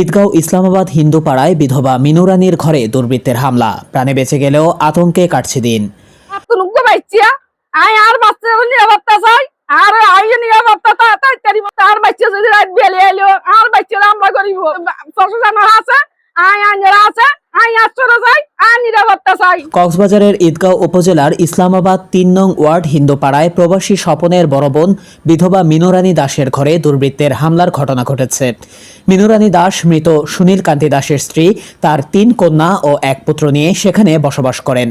ঈদগাঁও ইসলামাবাদ হিন্দু পাড়ায় বিধবা মিনুরানির ঘরে দুর্বৃত্তের হামলা। প্রাণে বেঁচে গেলেও আতঙ্কে কাটছে দিন। আর বাচ্চা আর আইনেরা আছে কক্সবাজারের ঈদগাঁও উপজেলার ইসলামাবাদ তিন নং ওয়ার্ড হিন্দুপাড়ায় প্রবাসী স্বপনের বড় বোন বিধবা মিনুরানী দাসের ঘরে দুর্বৃত্তের হামলার ঘটনা ঘটেছে। মিনুরানী দাস মৃত সুনীল কান্তি দাসের স্ত্রী, তার তিন কন্যা ও এক পুত্র নিয়ে সেখানে বসবাস করেন।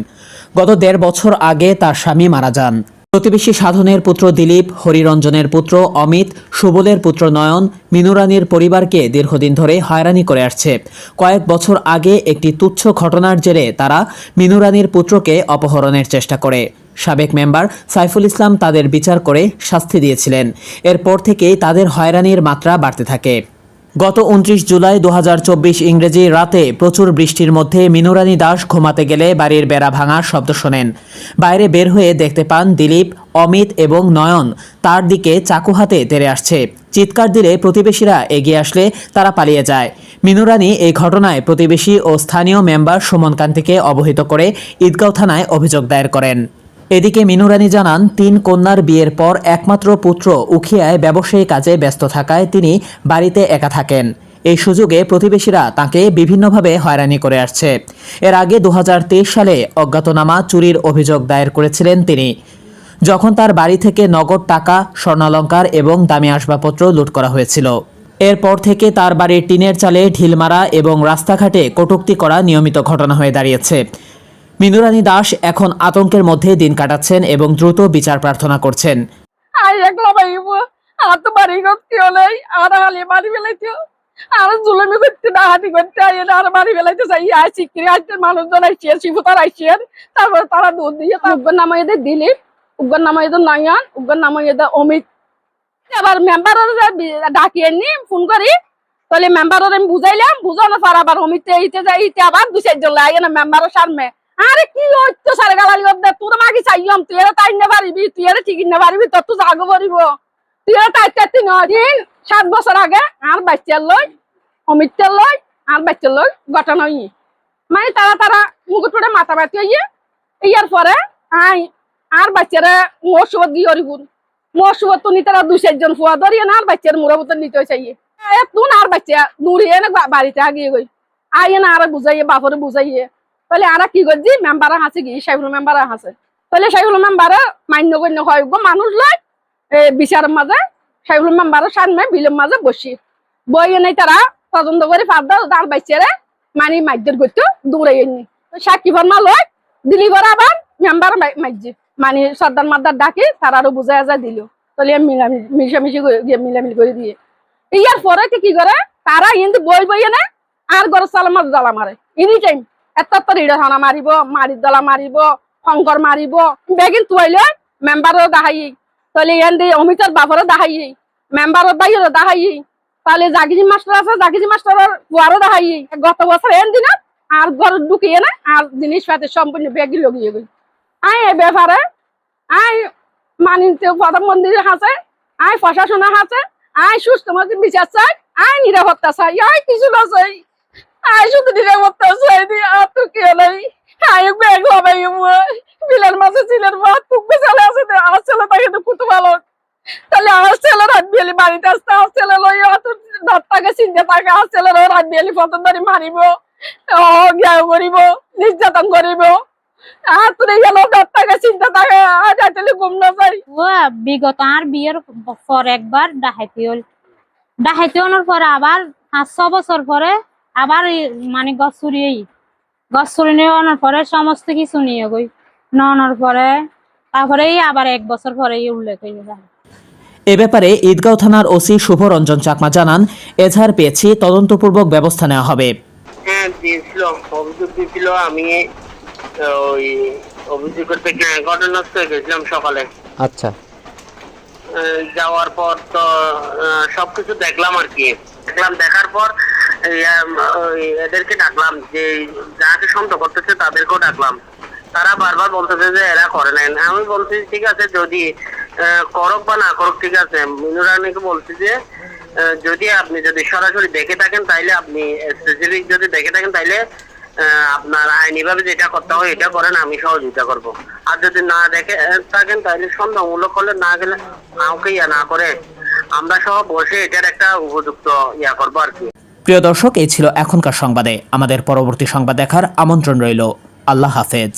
গত দেড় বছর আগে তার স্বামী মারা যান। প্রতিবেশী সাধনের পুত্র দিলীপ, হরিরঞ্জনের পুত্র অমিত, সুবলের পুত্র নয়ন, মিনুরানির পরিবারকে দীর্ঘদিন ধরে হয়রানি করে আসছে। কয়েক বছর আগে একটি তুচ্ছ ঘটনার জেরে তারা মিনুরানির পুত্রকে অপহরণের চেষ্টা করে। সাবেক মেম্বার সাইফুল ইসলাম তাদের বিচার করে শাস্তি দিয়েছিলেন। এরপর থেকেই তাদের হয়রানির মাত্রা বাড়তে থাকে। গত উনত্রিশ জুলাই দু ইংরেজি রাতে প্রচুর বৃষ্টির মধ্যে মিনুরানী দাস ঘুমাতে গেলে বাড়ির বেড়া ভাঙার শব্দ শোনেন। বাইরে বের হয়ে দেখতে পান দিলীপ, অমিত এবং নয়ন। তার দিকে চাকু হাতে তেড়ে আসছে। চিৎকার দিলে প্রতিবেশীরা এগিয়ে আসলে তারা পালিয়ে যায়। মিনুরানী এই ঘটনায় প্রতিবেশী ও স্থানীয় মেম্বার সুমন কান্তিকে অবহিত করে ঈদগাঁও থানায় অভিযোগ দায়ের করেন। এদিকে মিনুরানী জানান, তিন কন্যার বিয়ের পর একমাত্র পুত্র উখিয়ায় ব্যবসায়ী কাজে ব্যস্ত থাকায় তিনি বাড়িতে একা থাকেন। এই সুযোগে প্রতিবেশীরা তাকে বিভিন্নভাবে হয়রানি করে আসছে। এর আগে দু হাজার তেইশ সালে অজ্ঞাতনামা চুরির অভিযোগ দায়ের করেছিলেন তিনি। যখন তার বাড়ি থেকে নগদ টাকা, স্বর্ণালঙ্কার এবং দামি আসবাবপত্র লুট করা হয়েছিল। এরপর থেকে তার বাড়ির টিনের চালে ঢিল মারা এবং রাস্তাঘাটে কটূক্তি করা নিয়মিত ঘটনা হয়ে দাঁড়িয়েছে। মিনুরানী দাস এখন আতঙ্কের মধ্যে দিন কাটাচ্ছেন এবং দ্রুত বিচার প্রার্থনা করছেন। আই একলা বাইব আর তো বাড়ি করতে হলে আর হালে বাড়ি বেলাইতে আর জুলমি করতে না হাতি করতে আই আর বাড়ি বেলাইতে চাই। আই চিকরি আসছে মানুষজন আসছে শিবতার আসছে তারপর তারা দুধ দিয়ে উগ্র নাম এদের দিলীপ উগ্র নাম এদের নয়ন উগ্র নাম এদের অমিত। এবার মেম্বার ডাকিয়ে নি ফোন করি তাহলে মেম্বার আমি বুঝাইলাম বুঝানো পার আবার অমিত ইতে যাই ইতে আবার দু চারজন লাগে না মেম্বারের সামনে। আরে কি হচ্ছে সারে গালালি করতে তোর মাকে চাইলাম, তুই এরা তাই না পারিবি তুই এরা ঠিক না পারিবি তোর তো জাগো পারিব তুই এরা তাই তাই তিন দিন, সাত বছর আগে আর বাচ্চার লই অমিতার লই, আর বাচ্চার লই ঘটনা ই মানে তারা তারা মুকুট পড়ে মাথা বাতি হইয়ে, ইয়ার পরে আই, আর বাচ্চারা মোর সুবত গিয়ে হরিপুর মোর সুবত তো নি তারা দুই চারজন ফুয়া ধরিয়ে না, আর বাচ্চার মুড়া মতন নিতে চাইয়ে তুন আর বাচ্চা দূরিয়ে না বাড়িতে আগিয়ে গই। আইয়ে না আর বুঝাইয়ে, বাপরে বুঝাইয়ে। তাহলে আরা কি করছি? মেম্বার আছে কি? সাইফুল মেম্বার আছে তাহলে সাইফুল মেম্বার মান্য গণ্য হয় মানুষ লয় বিচারের মাঝে, সাইফুল মেম্বার সামনে বিলের মাঝে বসি। বইয়ে নাই তারা, তদন্ত করে ফাঁদা তার বাচ্চারে মানি মাইদের করতে দৌড়ে এনি। সাক্ষী ফর্মা লয়, দিলি করে আবার, মেম্বার মাইজি মানে সর্দার মাদ্দার ডাকি, তার আরও বুঝাই যা দিল। তাহলে মিশামিশি মিলামিলি করে দিয়ে। ইয়ার পরে কি করে? তারা কিন্তু বই বইয়ে না আর গরম চালা মাছ জ্বালা মারে। এনি টাইম এত তো রিড় হানা মারিব মারি দলা মারিব শংকর মারিব বেগিন তুয়াইলে মেম্বারও দাহাই। তাহলে ইয়ান দিয়ে অমিতার বাপরও দাহাই। মেম্বারও বাইরও দাহাই। তাহলে জাগিজি মাস্টার আছে, জাগিজি মাস্টারের বুয়ারও দাহাই। গত বছর এন দিন আর ঘর ঢুকিয়ে না আর জিনিসপাতি সম্পূর্ণ বেগি লগিয়ে গই আই এ ব্যাপারে আই মানিতে প্রধানমন্ত্রী হাসে আই প্রশাসন হাসে আই, সুস্থ মতো বিচার চাই, আই নিরাপত্তা চাই, আই, কিছু না চাই আই শুধু নিরাপত্তা চাই দি আর তো কে নাই আই ব্যাগ হবে বিলের মাঝে ছিলেন টুকবে ছেলে আছে না, আমার ছেলে তাকে তো কত ভালো তাহলে আমার ছেলে রাত বিয়েলি বাড়িতে আসতে আর আর বিগত আর বিয়ের পর একবার ডাহাইতে হল ডাহাইতে হওয়ার পরে আবার পাঁচ ছ বছর পরে আবার মানে গছ চুরিয়েই গছ চুরি নেওয়ানোর পরে সমস্ত কিছু নিয়ে গই। নেওয়ানোর পরে তারপরে আবার এক বছর পরে উল্লেখ হয়ে যায় এ ব্যাপারে ঈদগাঁও থানার ওসি শুভ রঞ্জন চাকমা জানান এজাহার পেয়েছি তদন্তপূর্বক ব্যবস্থা নেওয়া হবে। হ্যাঁ দিয়েছিল অভিযোগ দিয়েছিল আমি ওই অভিযোগ করতে ঘটনাস্থলে গেছিলাম সকালে। আচ্ছা। যাওয়ার পর তো আহ, সবকিছু দেখলাম আর কি। দেখলাম দেখার পর এদেরকে ডাকলাম, যে যাকে সন্দেহ করতেছে তাদেরকেও ডাকলাম। তারা বারবার বলতেছে যে এরা করে নেন আমি বলছি, ঠিক আছে, যদি করক বা না করক, ঠিক আছে। মিনুরানীকে বলছি যে যদি আপনি যদি সরাসরি দেখে থাকেন, তাইলে আপনি স্পেসিফিক যদি দেখে থাকেন, তাইলে আপনার আইনিভাবে যেটা করতে হয়, এটা করেন, আমি সহযোগিতা করব। আর যদি না দেখে থাকেন তাহলে সন্দেহমূলক হলে না গেলে কাউকে ইয়া না করে। আমরা সহ বসে এটার একটা উপযুক্ত ইয়া করব আর কি। প্রিয় দর্শক এই ছিল এখনকার সংবাদে। আমাদের পরবর্তী সংবাদ দেখার আমন্ত্রণ রইল। আল্লাহ হাফেজ।